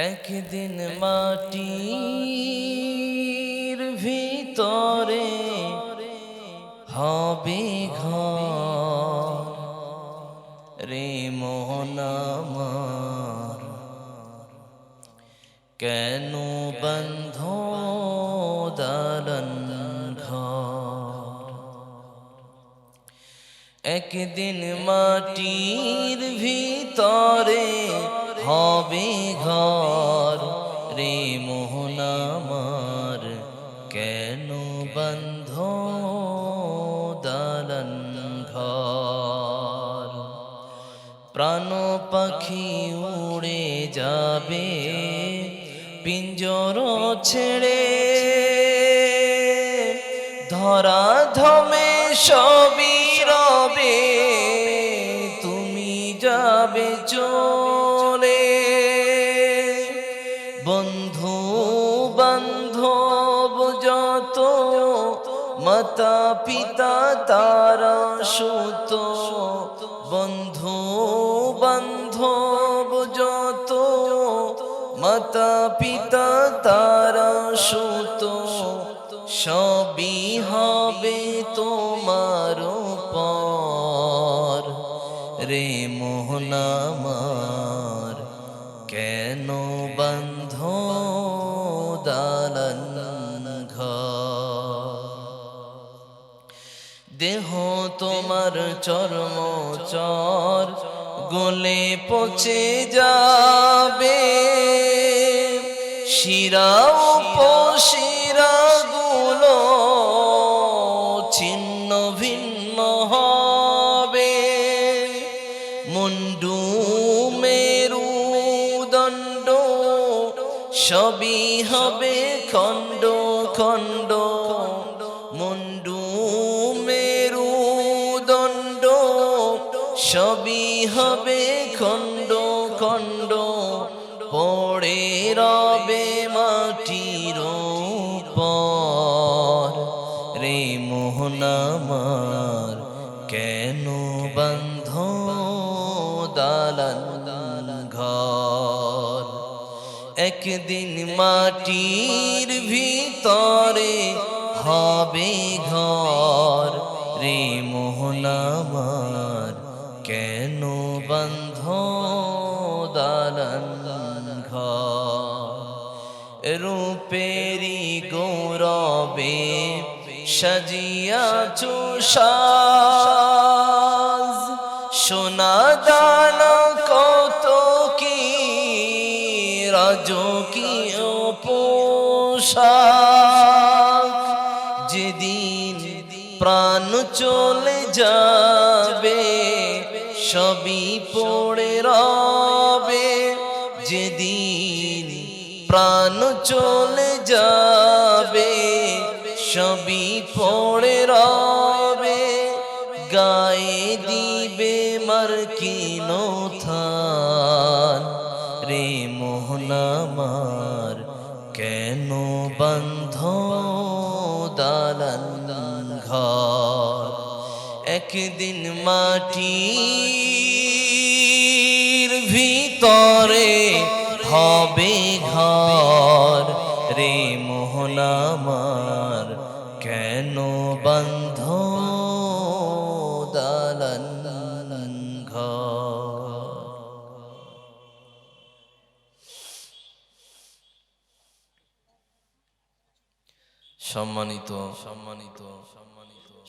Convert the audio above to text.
একদিন মাটির ভিতরে হবে ঘর। রে মোহন আমার কেন বন্ধ ঘর? একদিন মাটির ভিতরে হবে ঘর রে মোহন আমার। কেন বন্ধ দালন ঘর? প্রাণ পাখি উড়ে যাবে, পিঞ্জর ছেড়ে। ধরা ধমে সবই রবে, তুমি যাবে চলে বান্ধব যত মাতা পিতা তারা সুত। বন্ধু বান্ধব যত মাতা পিতা তারা সুত। সবই হবে তোমার পর রে মোহনামার কেন বন্ধ দালন ঘর দেহ তোমার চর্ম চর গলে পচে যাবে। শিরা উপশিরা গুলো ছিন্ন ভিন্ন হবে। মুন্ডু মেরু সবই হবে খণ্ড খণ্ড মুন্ডু মেরু দণ্ড সবই হবে খণ্ড খণ্ড, পড়ে রবে মাটির পর রে মোহনামার কেন বন্ধ দালান ঘর? একদিন মাটির ভিতরে হবে ঘর। রে মোহনামার কেন বন্ধ দালান রূপেরি গৌরবে সাজিয়াছ সাজ, সোনা দানা রাজকীয় পোশাক যেদিন প্রাণ চলে যাবে, সবই পড়ে রবে। যেদিন প্রাণ চলে যাবে, সবই পড়ে রবে। গায়ে দিবে মার কিনো থান রে মোহনামার কেন বন্ধ দালান ঘর? একদিন মাটির ভিতরে হবে ঘর। রে মোহনামার কেন বন্ধ দালান সম্মানিত। সম্মানিত সম্মানিত।